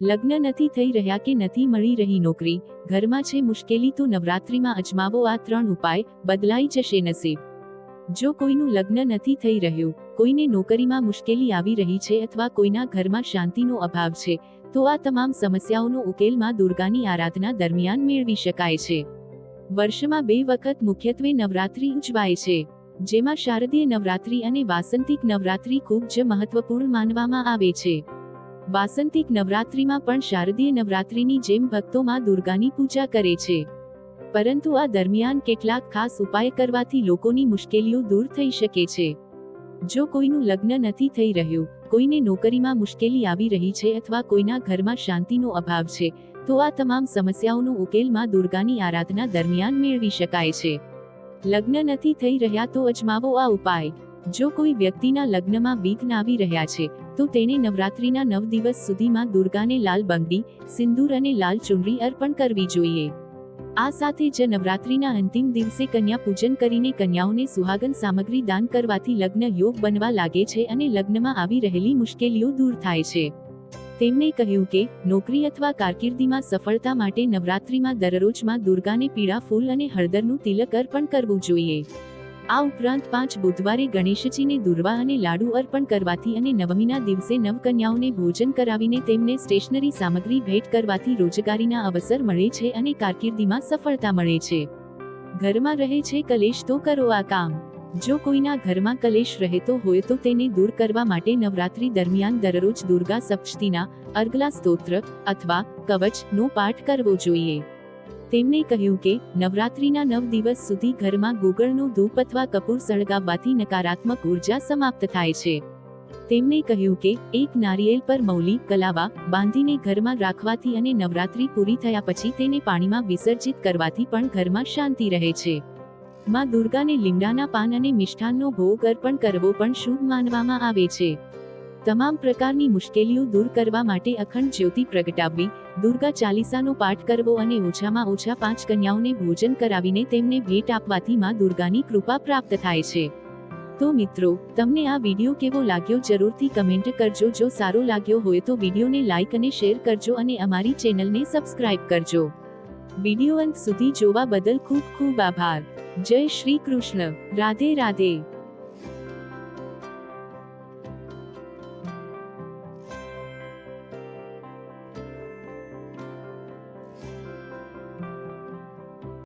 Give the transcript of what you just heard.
લગ્ન નથી થઈ રહ્યા કે નથી મળી રહી નોકરી, ઘરમાં છે મુશ્કેલી તો નવરાત્રિમાં અજમાવો આ ત્રણ ઉપાય, બદલાઈ જશે નસીબ. જો કોઈનું લગ્ન નથી થઈ રહ્યું, કોઈને નોકરીમાં મુશ્કેલી આવી રહી છે અથવા કોઈના ઘરમાં શાંતિનો અભાવ છે, તો આ તમામ સમસ્યાઓનો ઉકેલમાં દુર્ગાની આરાધના દરમિયાન મેળવી શકાય છે. વર્ષમાં બે વખત મુખ્યત્વે નવરાત્રી ઉજવાય છે, જેમાં શારદીય નવરાત્રી અને વાસંતિક નવરાત્રી ખૂબ જ મહત્વપૂર્ણ માનવામાં આવે છે. વાસંતિક નવરાત્રિમાં પણ શારદીય નવરાત્રિની જેમ ભક્તોમાં દુર્ગાની પૂજા કરે છે. પરંતુ આ દરમિયાન કેટલાક ખાસ ઉપાય કરવાથી લોકોની મુશ્કેલીઓ દૂર થઈ શકે છે. જો કોઈનું લગ્ન નથી થઈ રહ્યું, કોઈને નોકરીમાં મુશ્કેલી આવી રહી છે અથવા કોઈના ઘરમાં શાંતિનો અભાવ છે, તો આ તમામ સમસ્યાઓનો ઉકેલમાં દુર્ગાની આરાધના દરમિયાન મેળવી શકાય છે. લગ્ન નથી થઈ રહ્યા તો અજમાવો આ ઉપાય. જો કોઈ વ્યક્તિના લગ્નમાં વિઘ્ન આવી રહ્યા છે, તો તેણે નવરાત્રીના નવ દિવસ સુધીમાં દુર્ગાને લાલ બંગડી, સિંદૂર અને લાલ ચુનરી અર્પણ કરવી જોઈએ. આ સાથે જ નવરાત્રીના અંતિમ દિવસે કન્યા પૂજન કરીને કન્યાઓને સુહાગન સામગ્રી દાન કરવાથી લગ્ન યોગ બનવા લાગે છે અને લગ્નમાં આવી રહેલી મુશ્કેલીઓ દૂર થાય છે. તેમણે કહ્યું કે, નોકરી અથવા કારકિર્દીમાં સફળતા માટે નવરાત્રીમાં દરરોજમાં દુર્ગાને પીળા ફૂલ અને હળદરનું તિલક અર્પણ કરવું જોઈએ. આ ઉપરાંત પાંચ બુધવારે ગણેશજીને દુર્વા અને લાડુ અર્પણ કરવાથી અને નવમીના દિવસે નવકન્યાઓને ભોજન કરાવીને તેમને સ્ટેશનરી સામગ્રી ભેટ કરવાથી રોજગારીના અવસર મળે છે અને કારકિર્દીમાં સફળતા મળે છે. ઘરમાં રહે છે કલેશ તો કરો આ કામ. જો કોઈના ઘરમાં કલેશ રહેતો હોય તો તેને દૂર કરવા માટે નવરાત્રી દરમિયાન દરરોજ દુર્ગા સપ્તશતીના અર્ગલા સ્તોત્ર અથવા કવચનો પાઠ કરવો જોઈએ. તેમણે કહ્યું કે, નવરાત્રીના નવ દિવસ સુધી ઘરમાં ગુગળનો ધૂપ અથવા કપૂર સળગાવવાથી નકારાત્મક ઊર્જા સમાપ્ત થાય છે. તેમણે કહ્યું કે, એક નારિયેલ પર મૌલી, કલાવા, બાંધીને ઘરમાં રાખવાથી અને નવરાત્રી પૂરી થયા પછી તેને પાણીમાં વિસર્જિત કરવાથી પણ ઘરમાં શાંતિ રહે છે. માં દુર્ગાને લીમડાના પાન અને મિષ્ઠાનનો ભોગ અર્પણ કરવો પણ શુભ માનવામાં આવે છે. તમામ પ્રકારની મુશ્કેલીઓ દૂર કરવા માટે અખંડ જ્યોતિ પ્રગટાવવી, દુર્ગા ચાલીસાનો પાઠ કરવો અને ઓછામાં ઓછા પાંચ કન્યાઓને ભોજન કરાવીને તેમને ભેટ આપવાથી માં દુર્ગાની કૃપા પ્રાપ્ત થાય છે. તો મિત્રો, તમને આ વીડિયો કેવો લાગ્યો જરૂરથી કમેન્ટ કરજો. જો સારો લાગ્યો હોય તો વિડીયોને લાઇક અને શેર કરજો અને અમારી ચેનલને સબસ્ક્રાઇબ કરજો. વીડિયો અંત સુધી જોવા બદલ ખૂબ ખૂબ આભાર. જય શ્રી કૃષ્ણ. રાધે રાધે.